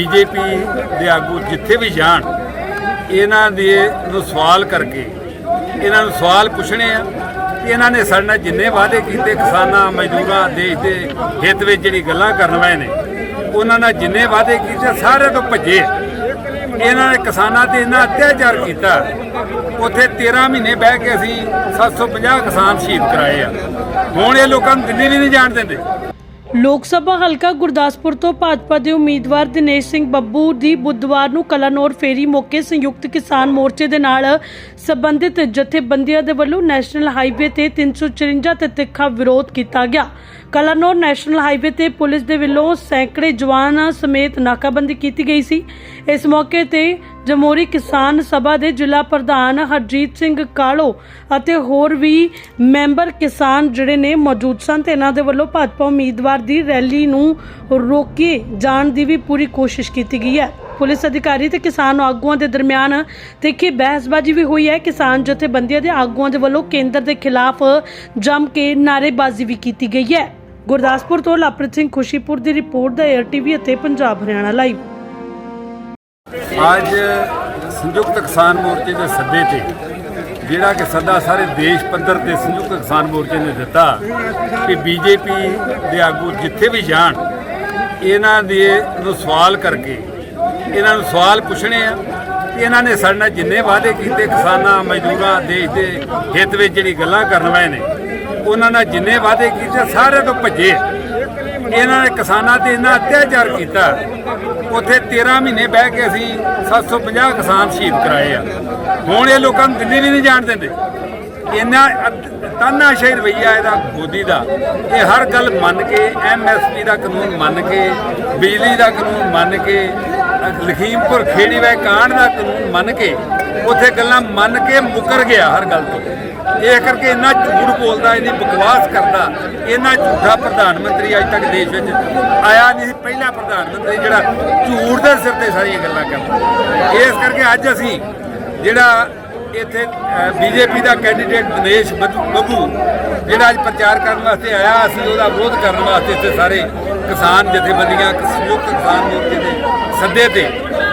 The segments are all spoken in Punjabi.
ਬੀਜੇਪੀ ਦੇ ਆਗੂ ਜਿੱਥੇ ਵੀ ਜਾਣ, ਇਹਨਾਂ ਦੇ ਨੂੰ ਸਵਾਲ ਕਰਕੇ, ਇਹਨਾਂ ਨੂੰ ਸਵਾਲ ਪੁੱਛਣੇ ਆ ਕਿ ਇਹਨਾਂ ਨੇ ਸਾਡੇ ਨਾਲ ਜਿੰਨੇ ਵਾਅਦੇ ਕੀਤੇ ਕਿਸਾਨਾਂ, ਮਜ਼ਦੂਰਾਂ ਦੇਸ਼ ਦੇ ਹਿੱਤ ਵਿੱਚ ਜਿਹੜੀ ਗੱਲਾਂ ਕਰਨ ਵਾਲੇ ਨੇ, ਉਹਨਾਂ ਨਾਲ ਜਿੰਨੇ ਵਾਅਦੇ ਕੀਤੇ ਸਾਰੇ ਤੋਂ ਭੱਜੇ। ਇਹਨਾਂ ਨੇ ਕਿਸਾਨਾਂ ਤੇ ਇੰਨਾ ਅਤਿਆਚਾਰ ਕੀਤਾ, ਉੱਥੇ 13 ਮਹੀਨੇ ਬਹਿ ਕੇ ਅਸੀਂ 750 ਕਿਸਾਨ ਸ਼ਹੀਦ ਕਰਾਏ ਆ। ਹੁਣ ਇਹ ਲੋਕਾਂ ਨੂੰ ਦਿੱਲੀ ਵੀ ਨਹੀਂ ਜਾਣ ਦਿੰਦੇ। ਲੋਕ ਸਭਾ ਹਲਕਾ ਗੁਰਦਾਸਪੁਰ ਤੋਂ ਭਾਜਪਾ ਦੇ ਉਮੀਦਵਾਰ ਦਿਨੇਸ਼ ਸਿੰਘ ਬੱਬੂ ਦੀ ਬੁੱਧਵਾਰ ਨੂੰ ਕਲਾਨੌਰ ਫੇਰੀ ਮੌਕੇ ਸੰਯੁਕਤ ਕਿਸਾਨ ਮੋਰਚੇ ਦੇ ਨਾਲ ਸੰਬੰਧਿਤ ਜਥੇਬੰਦੀਆਂ ਦੇ ਵੱਲੋਂ ਨੈਸ਼ਨਲ ਹਾਈਵੇ ਤੇ 354 ਤੇ ਤਿੱਖਾ ਵਿਰੋਧ ਕੀਤਾ ਗਿਆ। ਕਲਾਨੌਰ ਨੈਸ਼ਨਲ ਹਾਈਵੇ ਤੇ ਪੁਲਿਸ ਦੇ ਵੱਲੋਂ ਸੈਂਕੜੇ ਜਵਾਨਾਂ ਸਮੇਤ ਨਾਕਾਬੰਦੀ ਕੀਤੀ ਗਈ ਸੀ। ਇਸ ਮੌਕੇ ਤੇ ਜਮਹੂਰੀ ਕਿਸਾਨ ਸਭਾ ਦੇ ਜ਼ਿਲ੍ਹਾ ਪ੍ਰਧਾਨ ਹਰਜੀਤ ਸਿੰਘ ਕਾਲੋ ਅਤੇ ਹੋਰ ਵੀ ਮੈਂਬਰ ਕਿਸਾਨ ਜਿਹੜੇ ਨੇ ਮੌਜੂਦ ਸਨ ਤੇ ਇਹਨਾਂ ਦੇ ਵੱਲੋਂ ਭਾਜਪਾ ਉਮੀਦਵਾਰ ਦੀ ਰੈਲੀ ਨੂੰ ਰੋਕੇ ਜਾਣ ਦੀ ਵੀ ਪੂਰੀ ਕੋਸ਼ਿਸ਼ ਕੀਤੀ ਗਈ ਹੈ। ਪੁਲਿਸ ਅਧਿਕਾਰੀ ਤੇ ਕਿਸਾਨ ਆਗੂਆਂ ਦੇ ਦਰਮਿਆਨ ਤਿੱਖੀ ਬਹਿਸਬਾਜ਼ੀ ਵੀ ਹੋਈ ਹੈ। ਕਿਸਾਨ ਜਥੇਬੰਦੀਆਂ ਦੇ ਆਗੂਆਂ ਦੇ ਵੱਲੋਂ ਕੇਂਦਰ ਦੇ ਖਿਲਾਫ ਜੰਮ ਕੇ ਨਾਅਰੇਬਾਜ਼ੀ ਵੀ ਕੀਤੀ ਗਈ ਹੈ। ਗੁਰਦਾਸਪੁਰ ਤੋਂ ਲਵਪ੍ਰੀਤ ਸਿੰਘ ਖੁਸ਼ੀਪੁਰ ਦੀ ਰਿਪੋਰਟ ਦਾ ਏਅਰ ਟੀਵੀ ਅਤੇ ਪੰਜਾਬ ਹਰਿਆਣਾ ਲਾਈਵ ਅੱਜ ਸੰਯੁਕਤ ਕਿਸਾਨ ਮੋਰਚੇ ਦੇ ਸੱਦੇ ਤੇ, ਜਿਹੜਾ ਕਿ ਸੱਦਾ ਸਾਰੇ ਦੇਸ਼ ਪੱਧਰ ਤੇ ਸੰਯੁਕਤ ਕਿਸਾਨ ਮੋਰਚੇ ਨੇ ਦਿੱਤਾ ਕਿ ਬੀਜੇਪੀ ਦੇ ਆਗੂ ਜਿੱਥੇ ਵੀ ਜਾਣ, ਇਹਨਾਂ ਦੇ ਨੂੰ ਸਵਾਲ ਕਰਕੇ, ਇਹਨਾਂ ਨੂੰ ਸਵਾਲ ਪੁੱਛਣੇ ਆ ਕਿ ਇਹਨਾਂ ਨੇ ਸਾਡੇ ਨਾਲ ਜਿੰਨੇ ਵਾਅਦੇ ਕੀਤੇ ਕਿਸਾਨਾਂ, ਮਜ਼ਦੂਰਾਂ, ਦੇਸ਼ ਦੇ ਹਿੱਤ ਵਿੱਚ ਜਿਹੜੀ ਗੱਲਾਂ ਕਰਨ ਵਾਲੇ ਨੇ, ਉਹਨਾਂ ਨਾਲ ਜਿੰਨੇ ਵਾਅਦੇ ਕੀਤੇ ਸਾਰੇ ਤੋਂ ਭੱਜੇ। ਇਹਨਾਂ ਨੇ ਕਿਸਾਨਾਂ ਤੇ ਇੰਨਾ ਅਤਿਆਚਾਰ ਕੀਤਾ ਉੱਥੇ 13 ਮਹੀਨੇ ਬਹਿ ਕੇ ਅਸੀਂ 750 ਕਿਸਾਨ ਸ਼ਹੀਦ ਕਰਾਏ ਆ। ਹੁਣ ਇਹ ਲੋਕਾਂ ਨੂੰ ਦਿੱਲੀ ਵੀ ਨਹੀਂ ਜਾਣ ਦਿੰਦੇ। ਇੰਨਾ ਤਾਨਾਸ਼ਾਹੀ ਰਵਈਆ ਇਹਦਾ, ਮੋਦੀ ਦਾ। ਇਹ ਹਰ ਗੱਲ ਮੰਨ ਕੇ ਐਮਐਸਪੀ ਦਾ ਕਾਨੂੰਨ ਮੰਨ ਕੇ, ਬਿਜਲੀ ਦਾ ਕਾਨੂੰਨ ਮੰਨ ਕੇ ਲਖੀਮਪੁਰ ਖੇੜੀ ਵੇ ਕਾਂਡ ਦਾ ਕਾਨੂੰਨ ਮੰਨ ਕੇ ਉੱਥੇ ਗੱਲਾਂ ਮੰਨ ਕੇ ਮੁਕਰ ਗਿਆ ਹਰ ਗੱਲ ਤੋਂ। ਇਹ ਕਰਕੇ ਇੰਨਾ ਝੂਠ ਬੋਲਦਾ ਇੰਨੀ ਬਕਵਾਸ ਕਰਦਾ, ਇੰਨਾ ਝੂਠਾ ਪ੍ਰਧਾਨ ਮੰਤਰੀ ਅੱਜ ਤੱਕ ਦੇਸ਼ ਵਿੱਚ ਆਇਆ ਨਹੀਂ ਸੀ, ਪਹਿਲਾ ਪ੍ਰਧਾਨ ਮੰਤਰੀ ਜਿਹੜਾ ਝੂਠ ਦੇ ਸਿਰ ਤੇ ਸਾਰੀਆਂ ਗੱਲਾਂ ਕਰਦਾ। ਇਸ ਕਰਕੇ ਅੱਜ ਅਸੀਂ ਜਿਹੜਾ ਇੱਥੇ ਬੀਜੇਪੀ ਦਾ ਕੈਂਡੀਡੇਟ ਦਿਨੇਸ਼ ਬੱਬੂ ਬੱਬੂ, ਜਿਹੜਾ ਅੱਜ ਪ੍ਰਚਾਰ ਕਰਨ ਵਾਸਤੇ ਆਇਆ, ਅਸੀਂ ਉਹਦਾ ਵਿਰੋਧ ਕਰਨ ਵਾਸਤੇ ਇੱਥੇ ਸਾਰੇ ਕਿਸਾਨ ਜਥੇਬੰਦੀਆਂ ਸੰਯੁਕਤ ਕਿਸਾਨ ਮੋਰਚੇ ਦੇ ਸੱਦੇ ਤੇ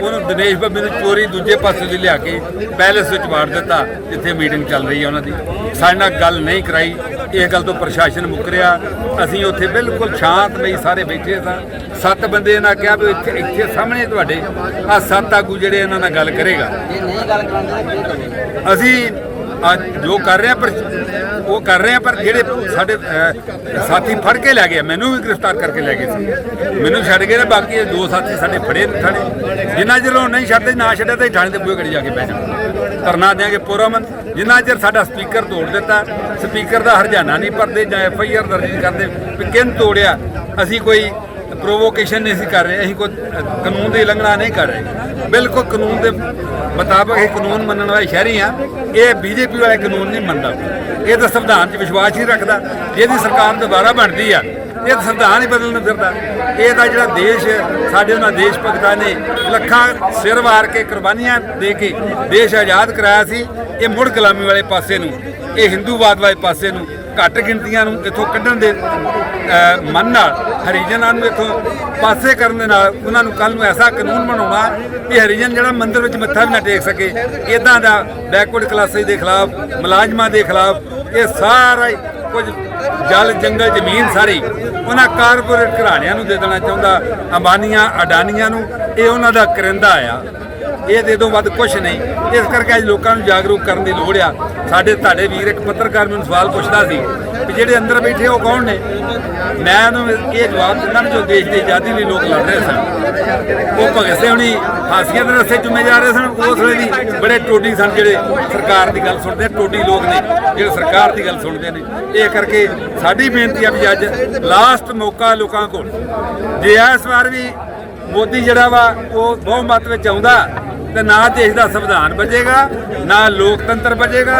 ਉਹਨੂੰ ਦਿਨੇਸ਼ ਬੱਬੀ ਨੂੰ ਚੋਰੀ ਦੂਜੇ ਪਾਸੇ ਦੀ ਲਿਆ ਕੇ ਪੈਲੇਸ ਵਿੱਚ ਵਾੜ ਦਿੱਤਾ ਜਿੱਥੇ ਮੀਟਿੰਗ ਚੱਲ ਰਹੀ ਹੈ ਉਹਨਾਂ ਦੀ। ਸਾਡੇ ਨਾਲ ਗੱਲ ਨਹੀਂ ਕਰਾਈ ਇਹ ਗੱਲ ਤੋਂ ਪ੍ਰਸ਼ਾਸਨ ਮੁੱਕਰਿਆ ਅਸੀਂ ਉੱਥੇ ਬਿਲਕੁਲ ਸ਼ਾਂਤਮਈ ਸਾਰੇ ਬੈਠੇ ਸਾਂ। ਸੱਤ ਬੰਦੇ ਇਹਨਾਂ ਕਿਹਾ ਵੀ ਇੱਥੇ ਇੱਥੇ ਸਾਹਮਣੇ ਤੁਹਾਡੇ। ਆ ਸੱਤ ਆਗੂ ਜਿਹੜੇ ਇਹਨਾਂ ਨਾਲ ਗੱਲ ਕਰੇਗਾ। ਅਸੀਂ ਅੱਜ ਜੋ ਕਰ ਰਿਹਾ ਪਰ ਉਹ ਕਰ ਰਿਹਾ ਪਰ ਜਿਹੜੇ ਸਾਡੇ ਸਾਥੀ ਫੜ ਕੇ ਲੈ ਗਏ ਮੈਨੂੰ ਵੀ ਗ੍ਰਿਫਤਾਰ ਕਰਕੇ ਲੈ ਗਏ ਸੀ। ਮੈਨੂੰ ਛੱਡ ਗਏ ਨੇ, ਬਾਕੀ ਇਹ ਦੋ ਸਾਥੀ ਸਾਡੇ ਫੜੇ ਨੇ ਥਾਣੇ। ਜਿੰਨਾ ਚਿਰ ਉਹ ਨਹੀਂ ਛੱਡਦੇ, ਨਾ ਛੱਡਿਆ ਤਾਂ ਥਾਣੇ ਦੇ ਬੂਹੇ ਘੜੀ ਜਾ ਕੇ ਬਹਿ ਜਾਣਾ। ਧਰਨਾ ਦਿਆਂਗੇ ਪੁਰਮਨ ਜਿੰਨਾ ਚਿਰ ਸਾਡਾ ਸਪੀਕਰ ਤੋੜ ਦਿੱਤਾ, ਸਪੀਕਰ ਦਾ ਹਰਜਾਨਾ ਨਹੀਂ ਭਰਦੇ ਜਾਂ ਐਫ ਆਈ ਆਰ ਦਰਜ ਕਰਦੇ ਵੀ ਕਿਹਨ ਤੋੜਿਆ, ਅਸੀਂ ਕੋਈ ਪ੍ਰੋਵੋਕੇਸ਼ਨ ਨਹੀਂ ਅਸੀਂ ਕਰ ਰਹੇ, ਅਸੀਂ ਕੋਈ ਕਾਨੂੰਨ ਦੀ ਉਲੰਘਣਾ ਨਹੀਂ ਕਰ ਰਹੇ। ਬਿਲਕੁਲ ਕਾਨੂੰਨ ਦੇ ਮੁਤਾਬਕ ਇਹ ਕਾਨੂੰਨ ਮੰਨਣ ਵਾਲੇ ਸ਼ਹਿਰੀ ਆ ਇਹ ਬੀਜੇਪੀ ਵਾਲੇ ਕਾਨੂੰਨ ਨਹੀਂ ਮੰਨਦਾ। ਇਹ ਤਾਂ ਸੰਵਿਧਾਨ 'ਚ ਵਿਸ਼ਵਾਸ ਹੀ ਨਹੀਂ ਰੱਖਦਾ। ਜਿਹਦੀ ਸਰਕਾਰ ਦੁਬਾਰਾ ਬਣਦੀ ਆ, ਇਹ ਤਾਂ ਸੰਵਿਧਾਨ ਹੀ ਬਦਲਣ ਨੂੰ ਫਿਰਦਾ। ਇਹ ਤਾਂ ਜਿਹੜਾ ਦੇਸ਼, ਸਾਡੇ ਉਹਨਾਂ ਦੇਸ਼ ਭਗਤਾਂ ਨੇ ਲੱਖਾਂ ਸਿਰ ਵਾਰ ਕੇ ਕੁਰਬਾਨੀਆਂ ਦੇ ਕੇ ਦੇਸ਼ ਆਜ਼ਾਦ ਕਰਾਇਆ ਸੀ, ਇਹ ਮੁੜ ਗੁਲਾਮੀ ਵਾਲੇ ਪਾਸੇ ਨੂੰ, ਇਹ ਹਿੰਦੂਵਾਦ ਵਾਲੇ ਪਾਸੇ ਨੂੰ ਘੱਟ ਗਿਣਤੀਆਂ ਨੂੰ ਇੱਥੋਂ ਕੱਢਣ ਦੇ ਮਨ ਨਾਲ, ਹਰੀਜਨਾਂ ਨੂੰ ਇੱਥੋਂ ਪਾਸੇ ਕਰਨ ਦੇ ਨਾਲ ਉਹਨਾਂ ਨੂੰ ਕੱਲ ਨੂੰ ਐਸਾ ਕਾਨੂੰਨ ਬਣਾਉਣਾ ਕਿ ਹਰੀਜਨ ਜਿਹੜਾ ਮੰਦਿਰ ਵਿੱਚ ਮੱਥਾ ਵੀ ਨਾ ਟੇਕ ਸਕੇ। ਇਦਾਂ ਦਾ ਬੈਕਵਰਡ ਕਲਾਸਿਸ ਦੇ ਖਿਲਾਫ, ਮੁਲਾਜ਼ਮਾਂ ਦੇ ਖਿਲਾਫ ਇਹ ਸਾਰਾ ਕੁਝ ਜਲ, ਜੰਗਲ, ਜ਼ਮੀਨ ਸਾਰੀ ਉਹਨਾਂ ਕਾਰਪੋਰੇਟ ਘਰਾਣਿਆਂ ਨੂੰ ਦੇ ਦੇਣਾ ਚਾਹੁੰਦਾ, ਅੰਬਾਨੀਆਂ, ਅਡਾਨੀਆਂ ਨੂੰ, ਇਹ ਉਹਨਾਂ ਦਾ ਕਰਿੰਦਾ ਆ। ਇਹ ਦੇ ਤੋਂ ਵੱਧ ਕੁਝ ਨਹੀਂ। ਇਸ ਕਰਕੇ ਅੱਜ ਲੋਕਾਂ ਨੂੰ ਜਾਗਰੂਕ ਕਰਨ ਦੀ ਲੋੜ ਆ। ਸਾਡੇ ਤੁਹਾਡੇ ਵੀਰ ਇੱਕ ਪੱਤਰਕਾਰ ਮੈਨੂੰ ਸਵਾਲ ਪੁੱਛਦਾ ਸੀ ਕਿ ਜਿਹੜੇ ਅੰਦਰ ਬੈਠੇ ਉਹ ਕੌਣ ਨੇ? ਮੈਂ ਉਹਨੂੰ ਇਹ ਜਵਾਬ ਦਿੰਦਾ ਜੋ ਦੇਸ਼ ਦੀ ਆਜ਼ਾਦੀ ਲਈ ਲੋਕ ਲੜ ਰਹੇ ਸਨ। ਉਹ ਭਗਤ ਸਿੰਘ ਹੁਣੀ ਹਾਸੀਆਂ ਦੇ ਰਸਤੇ ਚੁੰਮੇ ਜਾ ਰਹੇ ਸਨ। ਉਸ ਵੇਲੇ ਦੀ ਬੜੇ ਟੋਡੀ ਸਨ ਜਿਹੜੇ ਸਰਕਾਰ ਦੀ ਗੱਲ ਸੁਣਦੇ ਟੋਡੀ ਲੋਕ ਨੇ ਜਿਹੜੇ ਸਰਕਾਰ ਦੀ ਗੱਲ ਸੁਣਦੇ ਨੇ। ਇਹ ਕਰਕੇ ਸਾਡੀ ਬੇਨਤੀ ਆ ਵੀ ਅੱਜ ਲਾਸਟ ਮੌਕਾ ਲੋਕਾਂ ਕੋਲ। ਜੇ ਇਸ ਵਾਰ ਵੀ ਮੋਦੀ ਜਿਹੜਾ ਵਾ, ਉਹ ਬਹੁਮਤ ਵਿੱਚ ਆਉਂਦਾ ਤੇ ਨਾ ਦੇਸ਼ ਦਾ ਸੰਵਿਧਾਨ ਬਚੇਗਾ ਨਾ ਲੋਕਤੰਤਰ ਬਚੇਗਾ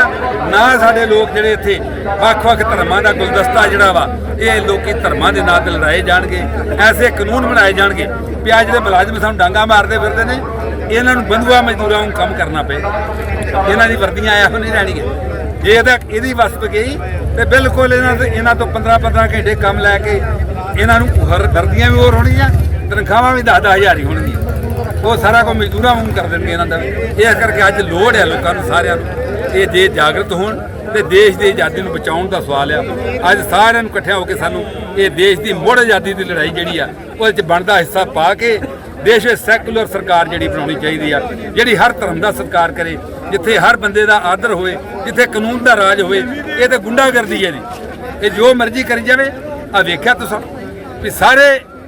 ਨਾ ਸਾਡੇ ਲੋਕ ਜਿਹੜੇ ਇੱਥੇ ਵੱਖ-ਵੱਖ ਧਰਮਾਂ ਦਾ ਗੁਲਦਸਤਾ ਜਿਹੜਾ ਵਾ, ਇਹ ਲੋਕੀ ਧਰਮਾਂ ਦੇ ਨਾਂ ਤੇ ਲੜਾਏ ਜਾਣਗੇ, ਐਸੇ ਕਾਨੂੰਨ ਬਣਾਏ ਜਾਣਗੇ। ਵੀ ਅੱਜ ਦੇ ਮੁਲਾਜ਼ਮ ਸਾਨੂੰ ਡਾਂਗਾ ਮਾਰਦੇ ਫਿਰਦੇ ਨੇ, ਇਹਨਾਂ ਨੂੰ ਬੰਧੂਆ ਮਜ਼ਦੂਰਾਂ ਨੂੰ ਕੰਮ ਕਰਨਾ ਪਏ। ਇਹਨਾਂ ਦੀ ਵਰਦੀਆਂ ਇਹੋ ਨਹੀਂ ਰਹਿਣਗੀਆਂ। ਜੇ ਇਹਦਾ ਇਹਦੀ ਵਸਤ ਗਈ, ਤੇ ਬਿਲਕੁਲ ਇਹਨਾਂ ਦੇ ਇਹਨਾਂ ਤੋਂ 15 15 ਘੰਟੇ ਕੰਮ ਲੈ ਕੇ ਇਹਨਾਂ ਨੂੰ ਹਰ ਵਰਦੀਆਂ ਵੀ ਹੋਰ ਹੋਣਗੀਆਂ, ਤਨਖਾਹਾਂ ਵੀ 10 ਹਜ਼ਾਰ ਹੀ ਹੋਣਗੀਆਂ। ਉਹ ਸਾਰਾ ਕੁਝ ਮਜ਼ਦੂਰਾਂ ਵਾਂਗ ਕਰ ਦੇਣਗੇ ਇਹਨਾਂ ਦਾ ਵੀ। ਇਸ ਕਰਕੇ ਅੱਜ ਲੋੜ ਹੈ ਲੋਕਾਂ ਨੂੰ ਸਾਰਿਆਂ ਨੂੰ ਇਹ ਜੇ ਜਾਗਰਤ ਹੋਣ ਤੇ ਦੇਸ਼ ਦੀ ਆਜ਼ਾਦੀ ਨੂੰ ਬਚਾਉਣ ਦਾ ਸਵਾਲ ਆ ਅੱਜ ਸਾਰਿਆਂ ਨੂੰ ਇਕੱਠਿਆਂ ਹੋ ਕੇ ਸਾਨੂੰ ਇਹ ਦੇਸ਼ ਦੀ ਮੁੜ ਆਜ਼ਾਦੀ ਦੀ ਲੜਾਈ ਜਿਹੜੀ ਆ, ਉਹਦੇ ਚ ਬਣਦਾ ਹਿੱਸਾ ਪਾ ਕੇ ਦੇਸ਼ ਵਿੱਚ ਸੈਕੂਲਰ ਸਰਕਾਰ ਜਿਹੜੀ ਬਣਾਉਣੀ ਚਾਹੀਦੀ ਆ, ਜਿਹੜੀ ਹਰ ਧਰਮ ਦਾ ਸਤਿਕਾਰ ਕਰੇ, ਜਿੱਥੇ ਹਰ ਬੰਦੇ ਦਾ ਆਦਰ ਹੋਵੇ, ਜਿੱਥੇ ਕਾਨੂੰਨ ਦਾ ਰਾਜ ਹੋਵੇ, ਇਹ ਤੇ ਗੁੰਡਾਗਰਦੀ ਹੈ ਜੀ ਇਹ ਜੋ ਮਰਜ਼ੀ ਕਰੀ ਜਾਵੇ ਆ ਵੇਖਿਆ ਤੁਸੀਂ ਵੀ ਸਾਰੇ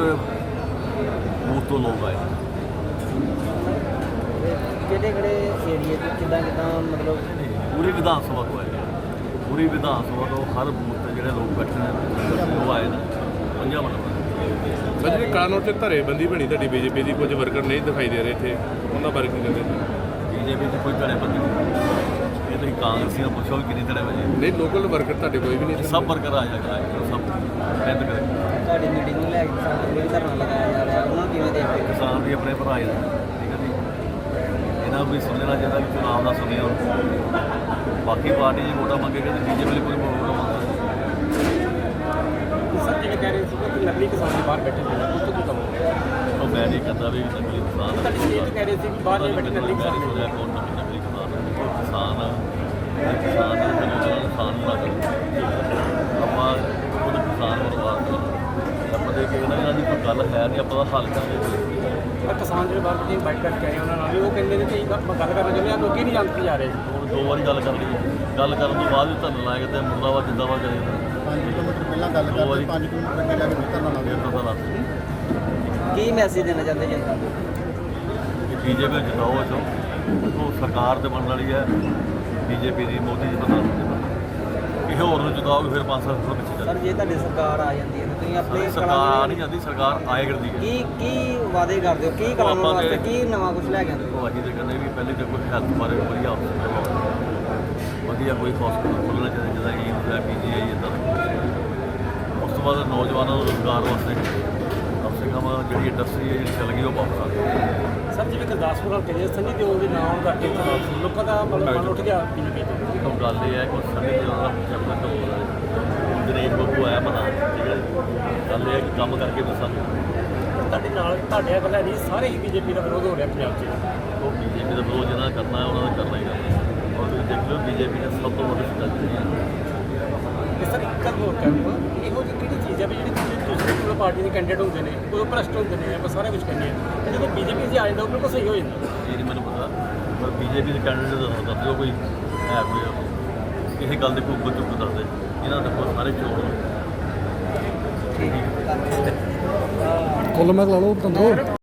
ਹਰ ਬੂਥ ਤੋਂ ਲੋਕ ਆਏ ਕਿਹੜੇ ਕਿਹੜੇ ਏਰੀਏ ਤੇ ਕਿੱਦਾਂ ਕਿੱਦਾਂ ਮਤਲਬ ਪੂਰੀ ਵਿਧਾਨ ਸਭਾ ਤੋਂ ਆਏ। ਪੂਰੀ ਵਿਧਾਨ ਸਭਾ ਤੋਂ ਹਰ ਬੂਥ ਤੇ ਜਿਹੜੇ ਲੋਕ ਬੈਠੇ ਨੇ ਉਹ ਆਏ ਨੇ। ਪੰਜਾਂ ਮਤਲਬ ਬਜਰੀ ਕਾਨੂੰਨ ਤੇ ਧਰੇਬੰਦੀ ਬਣੀ ਤੁਹਾਡੀ ਬੀਜੇਪੀ ਦੀ ਕੁਝ ਵਰਕਰ ਨਹੀਂ ਦਿਖਾਈ ਦੇ ਰਹੇ ਇੱਥੇ। ਉਹਨਾਂ ਬਾਰੇ ਕੀ ਕਹਿੰਦੇ? ਬੀਜੇਪੀ 'ਚ ਕੋਈ ਧੜੇ ਬੰਦੀ ਨਹੀਂ। ਇਹ ਤੁਸੀਂ ਕਾਂਗਰਸੀਆਂ ਨੂੰ ਪੁੱਛੋ ਵੀ ਕਿੰਨੀ ਧੜੇ ਵਜੇ ਨਹੀਂ ਲੋਕਲ ਵਰਕਰ ਤੁਹਾਡੇ ਕੋਈ ਵੀ ਨਹੀਂ ਇੱਥੇ? ਸਭ ਵਰਕਰ ਆ ਜਾਏਗਾ ਸਭ। ਮਿਹਨਤ ਕਰੇ। ਤੁਹਾਡੀ ਮੀਟਿੰਗ ਨੂੰ ਲੈ ਕੇ ਕਿਸਾਨਾਂ ਨੂੰ ਵੀ ਧਰਨਾ ਲਗਾਇਆ ਜਾ ਰਿਹਾ ਉਹਨਾਂ ਨੂੰ ਕਿਵੇਂ ਦੇਖਦੇ ਹੋ? ਕਿਸਾਨ ਵੀ ਆਪਣੇ ਭਰਾ ਹੀ ਨੇ ਠੀਕ ਹੈ ਜੀ। ਇਹਨਾਂ ਨੂੰ ਵੀ ਸਮਝਣਾ ਚਾਹੀਦਾ ਕਿ ਚੁਣਾਵ ਦਾ ਹੁਣ ਬਾਕੀ ਪਾਰਟੀ ਜੇ ਵੋਟਾਂ ਮੰਗੇਗਾ ਤੇ ਬੀਜੇਪੀ ਲਈ ਕੋਈ ਵੋਟਾਂ ਮੰਗਦਾ। ਸਰ ਜਿਵੇਂ ਕਹਿ ਰਹੇ ਸੀ ਕਿ ਨਕਲੀ ਕਿਸਾਨ ਦੇ ਬਾਹਰ ਬੈਠੇ ਨੇ ਉਹ ਤੋਂ ਕੀ ਕਹੋ ਉਹ ਮੈਂ ਨਹੀਂ ਕਹਿੰਦਾ ਵੀ ਨਕਲੀ ਕਿਸਾਨ ਤੁਹਾਡੀ ਸਟੇਜ ਕਹਿ ਰਹੇ ਸੀ ਕਿ ਬਾਹਰ ਜਿਹੜੇ ਬੈਠੇ ਨਕਲੀ ਮੈਂ ਕਿਸਾਨ ਨਹੀਂ ਨੇ। ਸੋਚਿਆ ਕੌਣ ਨਕਲੀ ਨਕਲੀ ਕਿਸਾਨ ਹੈ ਕੋਈ ਕਿਸਾਨ ਹੈ ਇਹ ਕਿਸਾਨ ਹੈ ਤੇ ਜਿਹੜਾ ਇਨਸਾਨ ਨੂੰ ਲੱਗਦਾ ਆਪਾਂ ਖੁਦ ਕਿਸਾਨ ਪਰਿਵਾਰ ਤੋਂ ਹਾਂ। ਆਪਾਂ ਦੇ ਕੇ ਇਹਨਾਂ ਦੀ ਕੋਈ ਗੱਲ ਹੈ ਨਹੀਂ ਆਪਾਂ ਉਹਦਾ ਹੱਲ ਕਰਾਂਗੇ। ਪਰ ਕਿਸਾਨ ਜਿਹੜੇ ਬਾਹਰ ਬੈਠੇ ਬਾਈਕ ਕਰਕੇ ਆਏ ਉਹਨਾਂ ਨਾਲ ਵੀ ਉਹ ਕਹਿੰਦੇ ਨੇ ਕਿ ਗੱਲ ਕਰਨਾ ਚਾਹੁੰਦੇ ਆ ਲੋਕੀ ਨਹੀਂ ਜਾਣਦੇ ਜਾ ਰਹੇ ਹੁਣ ਦੋ ਵਾਰੀ ਗੱਲ ਕਰ ਲਈ ਹੈ। ਗੱਲ ਕਰਨ ਤੋਂ ਬਾਅਦ ਵੀ ਧਰਨ ਲਾਇਆ ਤੇ ਮੁਰਦਾਬਾਦ ਜਿੰਦਾਬਾਦ ਕਰੇ 5 ਕਿਲੋਮੀਟਰ ਪਹਿਲਾਂ ਗੱਲ ਦੋ। ਕਰਦੇ 5 ਕਿਲੋਮੀਟਰ ਅੱਗੇ ਜਾ ਕੇ ਪਤਾ ਲੱਗ ਕੀ ਮੈਸੇਜ ਦੇਣਾ ਚਾਹੁੰਦੇ ਜਨਤਾ ਨੂੰ ਕਿ ਬੀਜੇਪੀ ਜਿਤਾਓ ਚੋ ਉਹ ਸਰਕਾਰ ਤੇ ਬਣਨ ਵਾਲੀ ਹੈ। ਬੀਜੇਪੀ ਦੀ ਮੋਦੀ ਜੀ ਪ੍ਰਧਾਨ ਕਿਸੇ ਹੋਰ ਨੂੰ ਜਿਤਾਓਗੇ ਫਿਰ 5 ਸਾਲ ਫਿਰ ਪਿੱਛੇ ਸਰ ਚੱਲ ਜੇ ਤੁਹਾਡੀ ਸਰਕਾਰ ਆ ਜਾਂਦੀ ਹੈ ਤਾਂ ਤੁਸੀਂ ਆਪਣੇ ਸਰਕਾਰ ਨਹੀਂ ਜਾਂਦੀ ਸਰਕਾਰ ਆਏ ਕਰਦੀ ਹੈ। ਕੀ ਕੀ ਵਾਅਦੇ ਕਰਦੇ ਹੋ? ਕੀ ਕਰਾਉਣ ਵਾਸਤੇ ਕੀ ਨਵਾਂ ਕੁਝ ਲੈ ਕੇ ਆਉਂਦੇ ਹੋ? ਉਹ ਅਸੀਂ ਤੇ ਕਹਿੰਦੇ ਵੀ ਪਹਿਲੇ ਤੇ ਕੋਈ ਹੈਲਥ ਬਾਰੇ ਵਧੀਆ ਵਧੀਆ ਕੋਈ ਹਸਪਤਾਲ ਖੁੱਲ੍ਹਣਾ ਚਾਹੀਦਾ ਜਿਹਦਾ ਕਿ ਹੁੰਦਾ ਪੀਜੀਆਈ ਇਦਾਂ ਉਸ ਤੋਂ ਬਾਅਦ ਨੌਜਵਾਨਾਂ ਨੂੰ ਰੋਜ਼ਗਾਰ ਵਾਸਤੇ ਕਮ ਸੇ ਕਮ ਜਿਹੜੀ ਇੰਡਸਟਰੀ ਹੈ ਜਿਹੜੀ ਚੱਲ ਗਈ ਉਹ ਵਾਪਸ ਆ ਜਾਵੇ ਸਰ ਜਿਵੇਂ ਗੁਰਦਾਸਪੁਰ ਹਲਕੇ ਦੇ ਸੰਨੀ ਦਿਓਲ ਦੇ ਨਾਮ ਕਰਕੇ ਲੋਕਾਂ ਦਾ ਮਨ ਉੱਠ ਗਿਆ ਬੀਜੇਪੀ ਤੋਂ ਉਹ ਗੱਲ ਇਹ ਹੈ ਕਿ ਸਾਡੇ ਜਿਹੜਾ ਚੈਪਟਰ ਤੋਂ ਹੋ ਰਿਹਾ ਹੈ ਦਿਨੇਸ਼ ਬੱਬੂ ਆਇਆ ਬਣਾ ਠੀਕ ਹੈ ਗੱਲ ਇਹ ਹੈ ਕਿ ਕੰਮ ਕਰਕੇ ਦੱਸਾਂਗੇ ਤੁਹਾਡੇ ਨਾਲ ਤੁਹਾਡੇ ਗੱਲ ਨਹੀਂ ਸਾਰੇ ਹੀ ਬੀਜੇਪੀ ਦਾ ਵਿਰੋਧ ਹੋ ਰਿਹਾ ਪੰਜਾਬ 'ਚ। ਉਹ ਬੀਜੇਪੀ ਦਾ ਵਿਰੋਧ ਜਿਹਨਾਂ ਕਰਨਾ ਹੈ ਉਹਨਾਂ ਦਾ ਕਰਨਾ ਹੀ ਕਰਨਾ ਹੈ। ਔਰ ਤੁਸੀਂ ਦੇਖ ਲਓ ਬੀਜੇਪੀ ਨੇ ਸਭ ਤੋਂ ਵੱਧ ਸੀਟਾਂ ਜਿੱਤੀਆਂ ਤੇ ਸਰ ਇੱਕ ਗੱਲ ਹੋਰ ਕਹਿੰਦਾ ਇਹੋ ਜਿਹੀ ਕਿਹੜੀ ਚੀਜ਼ ਹੈ ਵੀ ਜਿਹੜੀ ਦੂਸਰੀ ਕੋਈ ਪਾਰਟੀ ਦੇ ਕੈਂਡੀਡੇਟ ਹੁੰਦੇ ਨੇ ਉਹ ਭ੍ਰਸ਼ਟ ਹੁੰਦੇ ਨੇ ਆਪਾਂ ਸਾਰਾ ਕੁਝ ਕਹਿੰਦੇ ਆ। ਜਦੋਂ ਬੀਜੇਪੀ 'ਚ ਆ ਜਾਂਦਾ ਉਹ ਬਿਲਕੁਲ ਸਹੀ ਹੋ ਜਾਂਦਾ। ਨਹੀਂ ਮੈਨੂੰ ਪਤਾ। ਪਰ ਬੀਜੇਪੀ ਦੇ ਕੈਂਡੀਡੇਟ ਦਾ ਦੱਸ ਦਿਓ ਕੋਈ ਹੈ ਕੋਈ ਕਿਸੇ ਗੱਲ ਦੇ ਕੋਈ ਉੱਪਰ ਚੁੱਕ ਦੱਸਦੇ ਇਹਨਾਂ ਦੇ ਕੋਲ ਸਾਰੇ ਚੋਰ ਠੀਕ ਹੈ। ਕੁੱਲ ਮਿਲਾ ਲਓ ਤੰਦਰੋ